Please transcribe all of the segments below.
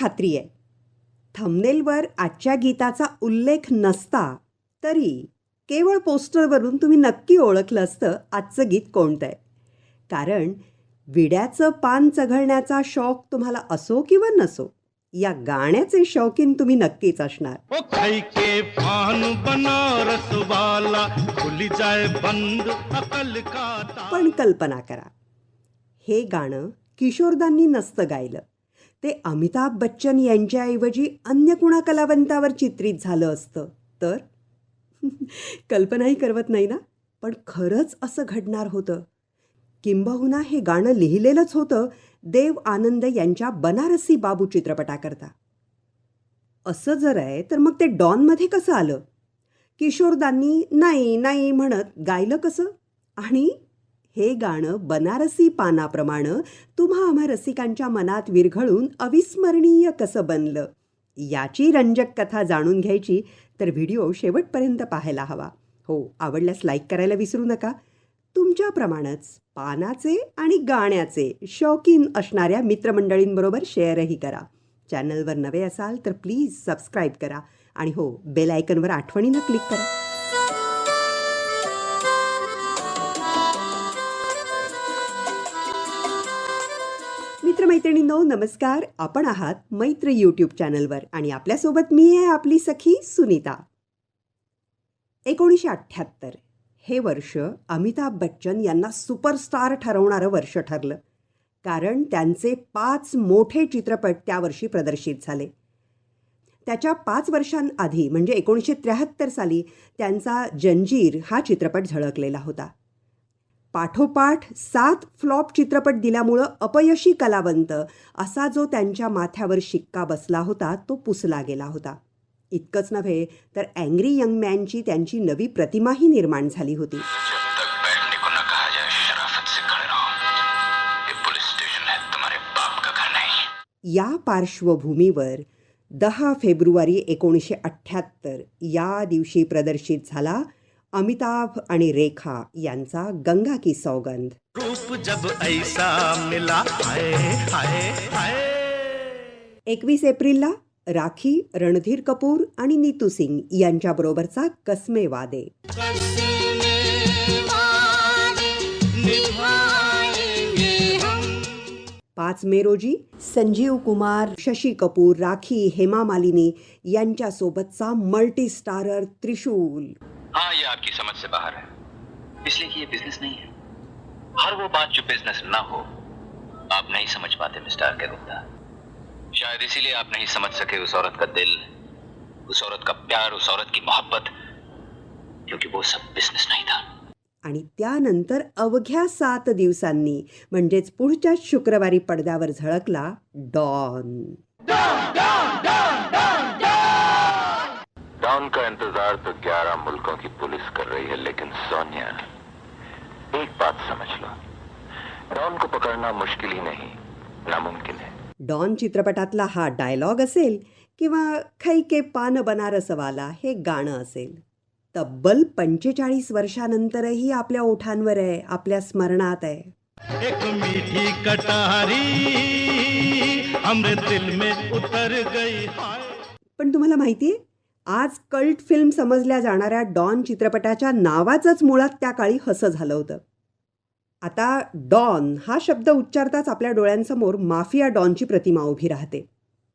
खात्री आहे. थंबनेलवर आजच्या गीताचा उल्लेख नसता तरी केवळ पोस्टरवरून तुम्ही नक्की ओळखलं असतं आजचं गीत कोणतं आहे. कारण विड्याचं पान चघळण्याचा शौक तुम्हाला असो किंवा नसो या गाण्याचे शौकीन तुम्ही नक्कीच असणार. ओ खई के पान बनारस वाला खुल जाए बंद अकल का ताला पण कल्पना करा. हे गाणं किशोरदांनी नसतं गायलं. ते अमिताभ बच्चन यांच्याऐवजी अन्य कुणा कलावंतावर चित्रित झालं असतं. तर? कल्पनाही करवत नाही ना? पण खरंच असं घडणार होतं. किंबहुना हे गाणं लिहिलेलंच होतं देव आनंद यांच्या बनारसी बाबू चित्रपटाकरता. असं जर आहे तर मग ते डॉनमध्ये कसं आलं? किशोरदांनी नाही नाही म्हणत गायलं कसं? आणि हे गाणं बनारसी पानाप्रमाणे तुम्हा आम्हा रसिकांच्या मनात विरघळून अविस्मरणीय कसं बनलं? याची रंजक कथा जाणून घ्यायची तर व्हिडिओ शेवटपर्यंत पाहायला हवा. हो आवडल्यास लाईक करायला विसरू नका. तुमच्याप्रमाणेच पानाचे आणि गाण्याचे शौकीन असणाऱ्या मित्रमंडळींबरोबर शेअरही करा. चॅनलवर नवे असाल तर प्लीज सबस्क्राईब करा आणि हो बेल आयकनवर आठवणीनं क्लिक करा. मित्रमैत्रिणींनो नमस्कार. आपण आहात मैत्र यूट्यूब चॅनलवर आणि आपल्यासोबत मी आहे आपली सखी सुनीता. एकोणीसशे अठ्ठ्याहत्तर हे वर्ष अमिताभ बच्चन यांना सुपरस्टार ठरवणारं वर्ष ठरलं. कारण त्यांचे पाच मोठे चित्रपट त्या वर्षी प्रदर्शित झाले. त्याच्या पाच वर्षांआधी म्हणजे एकोणीसशे त्र्याहत्तर साली त्यांचा जंजीर हा चित्रपट झळकलेला होता. पाठोपाठ सात फ्लॉप चित्रपट दिल्यामुळं अपयशी कलावंत असा जो त्यांच्या माथ्यावर शिक्का बसला होता तो पुसला गेला होता. इतकंच नव्हे तर अँग्री यंग मॅनची त्यांची नवी प्रतिमाही निर्माण झाली होती. या पार्श्वभूमीवर दहा फेब्रुवारी एकोणीसशे अठ्ठ्याहत्तर या दिवशी प्रदर्शित झाला अमिताभ आणि रेखा यांचा गंगा की सौगंध. रूप जब ऐसा मिला एकवीस एप्रिलला राखी रणधीर कपूर आणि नीतू सिंग यांच्याबरोबरचा कसमे वादे. पाच मे रोजी संजीव कुमार शशी कपूर राखी हेमा मालिनी यांच्यासोबतचा मल्टी स्टारर त्रिशूल. हाँ ये आपकी समझ से बाहर है। इसलिए कि ये बिज़नेस नहीं है। हर वो बात जो बिज़नेस ना हो आप नहीं समझ पाते मिस्टर आर के गुप्ता शायद इसीलिए आप नहीं समझ सके उस औरत का दिल उस औरत का प्यार उस औरत की मोहब्बत क्योंकि वो सब बिज़नेस नहीं था। आणि त्यानंतर अवघ्या सात दिवसांनी म्हणजेच पुढच्याच शुक्रवारी पडद्यावर झळकला डॉन! डॉन का इंतजार तो 11 मुल्कों की पुलिस कर रही है लेकिन सोनिया एक बात समझ लो। डॉन को पकड़ना मुश्किल ही नहीं नामुमकिन है। डॉन चित्रपटातला हा डायलॉग असेल किंवा खैके पान बनारसवाला हे गाणं असेल तब्बल पंचेचाळीस वर्षानंतरही आपल्या ओठांवर आहे आपल्या स्मरणात आहे. एक मीठी कटारी हमरे दिल में उतर गई हाय। पण तुम्हाला माहिती आहे आज कल्ट फिल्म समजल्या जाणाऱ्या डॉन चित्रपटाच्या नावाचंच मुळात त्या काळी हसं झालं होतं. आता डॉन हा शब्द उच्चारताच आपल्या डोळ्यांसमोर माफिया डॉनची प्रतिमा उभी राहते.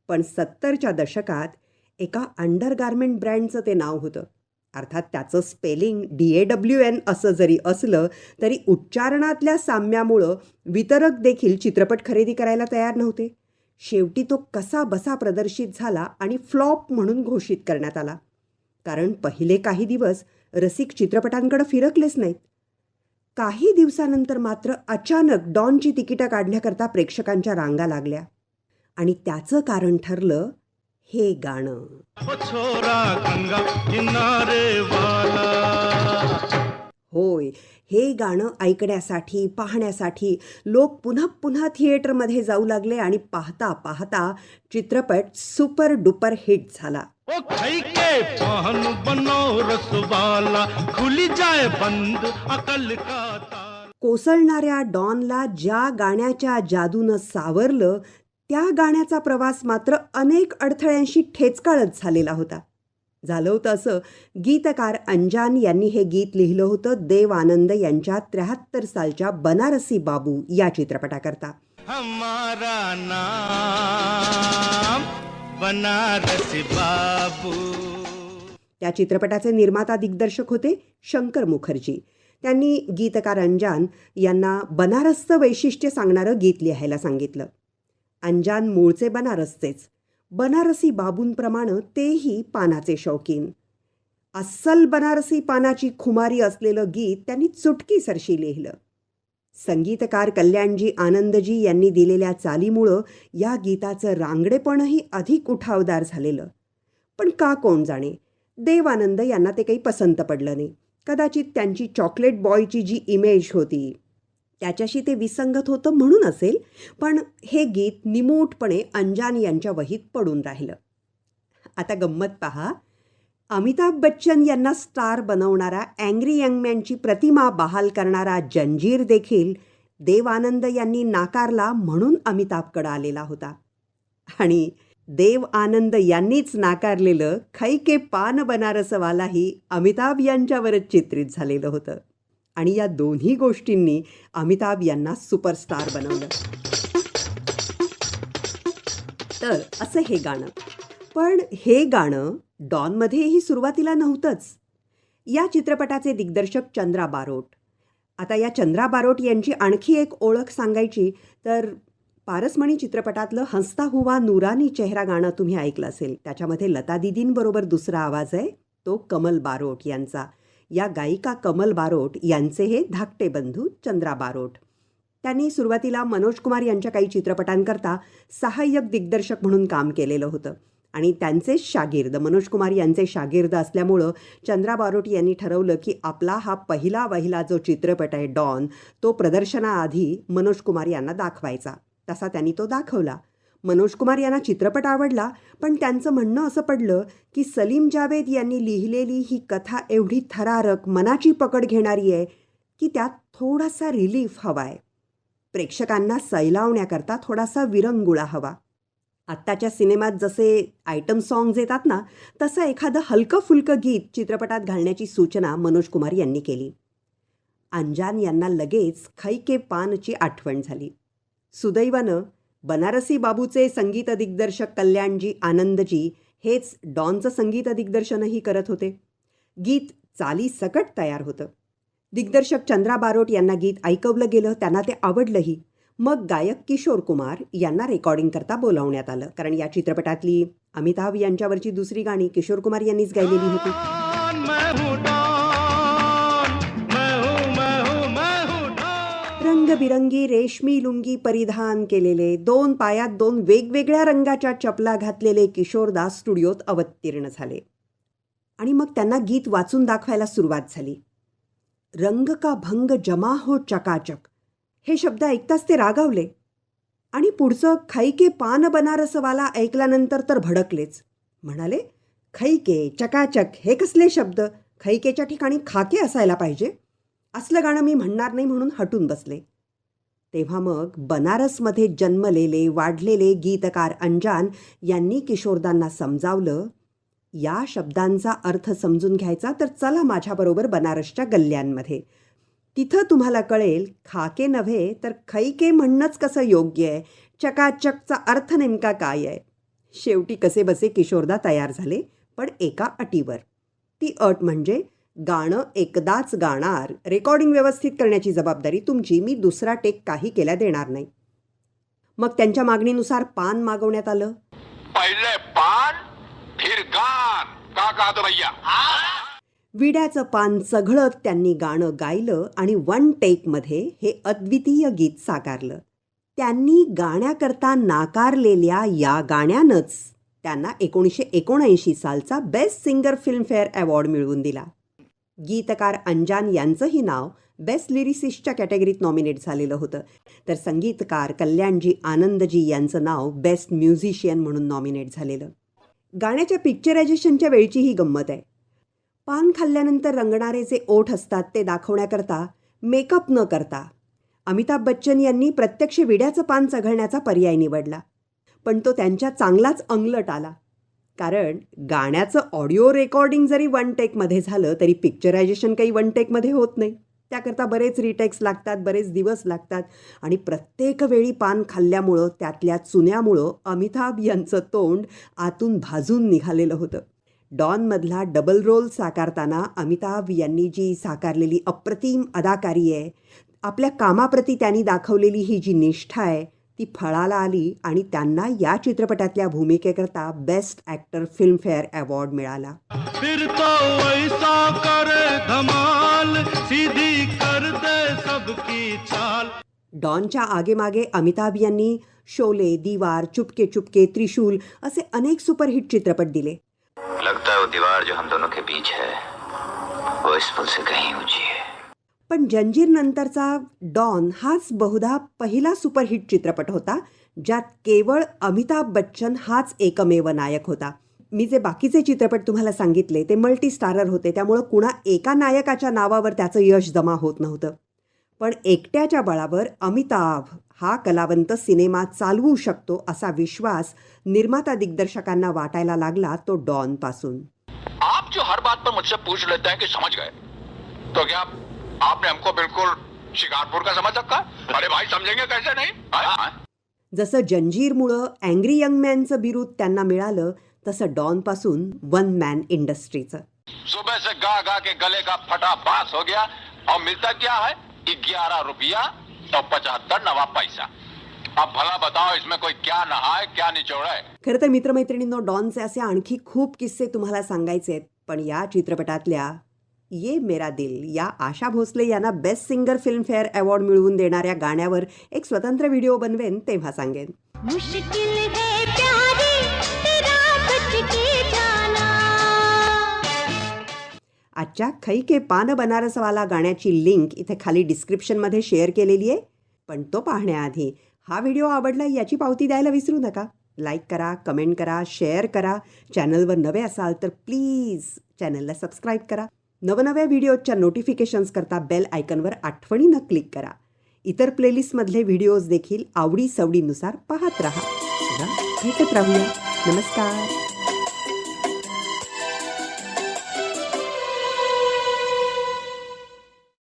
पण सत्तरच्या दशकात एका अंडरगार्मेंट ब्रँडचं ते नाव होतं. अर्थात त्याचं spelling D A W N असं जरी असलं तरी उच्चारणातल्या साम्यामुळं वितरक देखील चित्रपट खरेदी करायला तयार नव्हते. शेवटी तो कसा बसा प्रदर्शित झाला आणि फ्लॉप म्हणून घोषित करण्यात आला. कारण पहिले काही दिवस रसिक चित्रपटांकडे फिरकलेच नाहीत. काही दिवसानंतर मात्र अचानक डॉनची तिकीटं काढण्याकरता प्रेक्षकांच्या रांगा लागल्या. आणि त्याचं कारण ठरलं हे गाणं. वाला होय. हे गाणं ऐकण्यासाठी पाहण्यासाठी लोक पुन्हा पुन्हा थिएटरमध्ये जाऊ लागले आणि पाहता पाहता चित्रपट सुपर डुपर हिट झाला. ओ के खुल जाए बंद अकल का कोसळणाऱ्या डॉनला ज्या गाण्याच्या जादूनं सावरलं त्या गाण्याचा प्रवास मात्र अनेक अडथळ्यांशी ठेचकाळत झालेला होता. झालं होतं असं. गीतकार अंजान यांनी हे गीत लिहिलं होतं देव आनंद यांच्या त्र्याहत्तर सालच्या बनारसी बाबू या चित्रपटाकरता. हमारा नाम बनारस बाबू. त्या चित्रपटाचे निर्माता दिग्दर्शक होते शंकर मुखर्जी. त्यांनी गीतकार अंजान यांना बनारसचं वैशिष्ट्य सांगणारं गीत लिहायला सांगितलं. अंजान मूळचे बनारसचेच. बनारसी बाबूंप्रमाणे तेही पानाचे शौकीन. अस्सल बनारसी पानाची खुमारी असलेलं गीत त्यांनी चुटकीसरशी लिहिलं. संगीतकार कल्याणजी आनंदजी यांनी दिलेल्या चालीमुळं या गीताचं रांगडेपणही अधिक उठावदार झालेलं. पण का कोण जाणे? देवानंद यांना ते काही पसंत पडलं नाही. कदाचित त्यांची चॉकलेट बॉयची जी इमेज होती. त्याच्याशी ते विसंगत होतं म्हणून असेल पण हे गीत निमूटपणे अंजान यांच्या वहीत पडून राहिलं. आता गंमत पहा. अमिताभ बच्चन यांना स्टार बनवणारा अँग्री यंगमॅनची प्रतिमा बहाल करणारा जंजीर देखील देव आनंद यांनी नाकारला म्हणून अमिताभकडं आलेला होता. आणि देव आनंद यांनीच नाकारलेलं खैके पान बनारसवालाही अमिताभ यांच्यावरच चित्रित झालेलं होतं. आणि या दोन्ही गोष्टींनी अमिताभ यांना सुपरस्टार बनवलं. तर असं हे गाणं. पण हे गाणं डॉनमध्येही सुरुवातीला नव्हतंच. या चित्रपटाचे दिग्दर्शक चंद्रा बारोट. आता या चंद्रा बारोट यांची आणखी एक ओळख सांगायची तर पारसमणी चित्रपटातलं हंसता हुवा नूरानी चेहरा गाणं तुम्ही ऐकलं असेल. त्याच्यामध्ये लता दिदींबरोबर दुसरा आवाज आहे तो कमल बारोट यांचा. या गायिका कमल बारोट यांचे हे धाकटे बंधू चंद्रा बारोट. त्यांनी सुरुवातीला मनोज कुमार यांच्या काही चित्रपटांकरता सहाय्यक दिग्दर्शक म्हणून काम केलेलं होतं. आणि त्यांचेच शागिर्द मनोज कुमार यांचे शागिर्द असल्यामुळं चंद्रा बारोट यांनी ठरवलं की आपला हा पहिला वहिला जो चित्रपट आहे डॉन तो प्रदर्शनाआधी मनोज कुमार यांना दाखवायचा. तसा त्यांनी तो दाखवला. मनोज कुमार यांना चित्रपट आवडला पण त्यांचं म्हणणं असं पडलं की सलीम जावेद यांनी लिहिलेली ही कथा एवढी थरारक मनाची पकड घेणारी आहे की त्यात थोडासा रिलीफ हवा आहे प्रेक्षकांना सैलावण्याकरता थोडासा विरंगुळा हवा. आत्ताच्या सिनेमात जसे आयटम सॉंग्ज येतात ना तसं एखादं हलकं फुलकं गीत चित्रपटात घालण्याची सूचना मनोज कुमार यांनी केली. अंजान यांना लगेच खैके पानची आठवण झाली. सुदैवानं बनारसी बाबूचे संगीत दिग्दर्शक कल्याणजी आनंदजी हेच डॉनचं संगीत दिग्दर्शनही करत होते. गीत चाली सकट तयार होतं. दिग्दर्शक चंद्रा बारोट यांना गीत ऐकवलं गेलं त्यांना ते आवडलंही. मग गायक किशोर कुमार यांना रेकॉर्डिंग करता बोलावण्यात आलं कारण या चित्रपटातली अमिताभ यांच्यावरची दुसरी गाणी किशोर कुमार यांनीच गायलेली होती. रंगबिरंगी रेशमी लुंगी परिधान केलेले दोन पायात दोन वेगवेगळ्या रंगाच्या चपला घातलेले किशोरदास स्टुडिओत अवतीर्ण झाले. आणि मग त्यांना गीत वाचून दाखवायला सुरुवात झाली. रंग का भंग जमा हो चकाचक हे शब्द ऐकताच ते रागावले. आणि पुढचं खैके पान बनारसवाला ऐकल्यानंतर तर भडकलेच. म्हणाले खैके चकाचक हे कसले शब्द? खैकेच्या ठिकाणी खाके असायला पाहिजे? असलं गाणं मी म्हणणार नाही म्हणून हटून बसले. तेव्हा मग बनारसमध्ये जन्मलेले वाढलेले गीतकार अंजान यांनी किशोरदांना समजावलं या शब्दांचा अर्थ समजून घ्यायचा तर चला माझ्याबरोबर बनारसच्या गल्ल्यांमध्ये. तिथं तुम्हाला कळेल खाके नव्हे तर खैके म्हणणंच कसं योग्य आहे चकाचकचा अर्थ नेमका काय आहे. शेवटी कसे बसे किशोरदा तयार झाले पण एका अटीवर. ती अट म्हणजे गाणं एकदाच गाणार रेकॉर्डिंग व्यवस्थित करण्याची जबाबदारी तुमची मी दुसरा टेक काही केल्या देणार नाही. मग त्यांच्या मागणीनुसार पान मागवण्यात आलं? पहले पान फिर गान. का भैया? विड्याचं पान चघळत त्यांनी गाणं गायलं आणि वन टेकमध्ये हे अद्वितीय गीत साकारलं. त्यांनी गाण्याकरता नाकारलेल्या या गाण्यानंच त्यांना एकोणीसशे एकोणऐंशी सालचा बेस्ट सिंगर फिल्मफेअर अवॉर्ड मिळवून दिला. गीतकार अंजान यांचंही नाव बेस्ट लिरिसिस्टच्या कॅटेगरीत नॉमिनेट झालेलं होतं. तर संगीतकार कल्याणजी आनंदजी यांचं नाव बेस्ट म्युझिशियन म्हणून नॉमिनेट झालेलं. गाण्याच्या पिक्चरायझेशनच्या वेळची ही गंमत आहे. पान खाल्ल्यानंतर रंगणारे जे ओठ असतात ते दाखवण्याकरता मेकअप न करता अमिताभ बच्चन यांनी प्रत्यक्ष विड्याचं पान चघळण्याचा पर्याय निवडला. पण तो त्यांच्या चांगलाच अंगलट आला. कारण गाण्याचं ऑडिओ रेकॉर्डिंग जरी वन टेकमध्ये झालं तरी पिक्चरायझेशन काही वन टेकमध्ये होत नाही. त्याकरता बरेच रिटेक्स लागतात बरेच दिवस लागतात. आणि प्रत्येक वेळी पान खाल्ल्यामुळं त्यातल्या चुन्यामुळं अमिताभ यांचं तोंड आतून भाजून निघालेलं होतं. डॉनमधला डबल रोल साकारताना अमिताभ यांनी जी साकारलेली अप्रतिम अदाकारी आहे आपल्या कामाप्रती त्यांनी दाखवलेली ही जी निष्ठा आहे ती फळाला आली आणि त्यांना या चित्रपटातल्या भूमिकेकरता बेस्ट ॲक्टर फिल्मफेअर अवॉर्ड मिळाला. फिर तो ऐसा करे धमाल सीधी कर दे सबकी चाल. डॉनच्या आगेमागे अमिताभ यांनी शोले दीवार चुपके चुपके त्रिशूल असे अनेक सुपरहिट चित्रपट दिले. लगता है वो दीवार जो हम दोनों के बीच है वो इस पुल से कहीं ऊंची है. पण जंजीरनंतरचा डॉन हाच बहुधा पहिला सुपरहिट चित्रपट होता ज्यात केवळ अमिताभ बच्चन हाच एकमेव नायक होता. मी जे बाकीचे चित्रपट तुम्हाला सांगितले ते मल्टी स्टारर होते त्यामुळं कुणा एका नायकाच्या नावावर त्याचं यश जमा होत नव्हतं. पण एकट्याच्या बळावर अमिताभ हा कलावंत सिनेमा चालवू शकतो असा विश्वास निर्माता दिग्दर्शकांना वाटायला लागला तो डॉनपासून. आप जो हर बात पर मुझसे पूछ लेते हैं कि समझ गए तो क्या आपने हमको बिल्कुल शिकारपुर का समझ रखा? अरे भाई समझेंगे कैसे नहीं? हाँ? जसं जंजीरमुळं अँग्री यंग मॅनचं बिरूद त्यांना मिळालं तसं डॉनपासून वन मॅन इंडस्ट्रीचं सुबह से गा गा के गले का फटा बास हो गया। और मिलता क्या है? ग्यारह रुपया और पचहत्तर नवा पैसा। अब भला बताओ इसमें कोई क्या नहा है क्या निचोड़ा है? खरं तर मित्रमैत्रिणींनो डॉनचे असे आणखी खूप किस्से तुम्हाला सांगायचे आहेत पण या चित्रपटातल्या ये मेरा दिल. या आशा भोसले यांना बेस्ट सिंगर फिल्मफेअर अवॉर्ड मिळवून देणाऱ्या गाण्यावर एक स्वतंत्र व्हिडिओ बनवेन तेव्हा सांगेन. मुश्किल है प्यारी आजच्या खै के पान बनारसवाला गाण्याची लिंक इथे खाली डिस्क्रिप्शनमध्ये शेअर केलेली आहे. पण तो पाहण्याआधी हा व्हिडिओ आवडला याची पावती द्यायला विसरू नका. लाईक करा कमेंट करा शेअर करा. चॅनलवर नवे असाल तर प्लीज चॅनलला सबस्क्राईब करा. नवनव्या व्हिडिओच्या नोटिफिकेशन्सकरता बेल आयकनवर आठवणीनं क्लिक करा. इतर प्लेलिस्टमधले व्हिडिओज देखील आवडी सवडीनुसार पाहत राहा. भेटत राहूया. नमस्कार.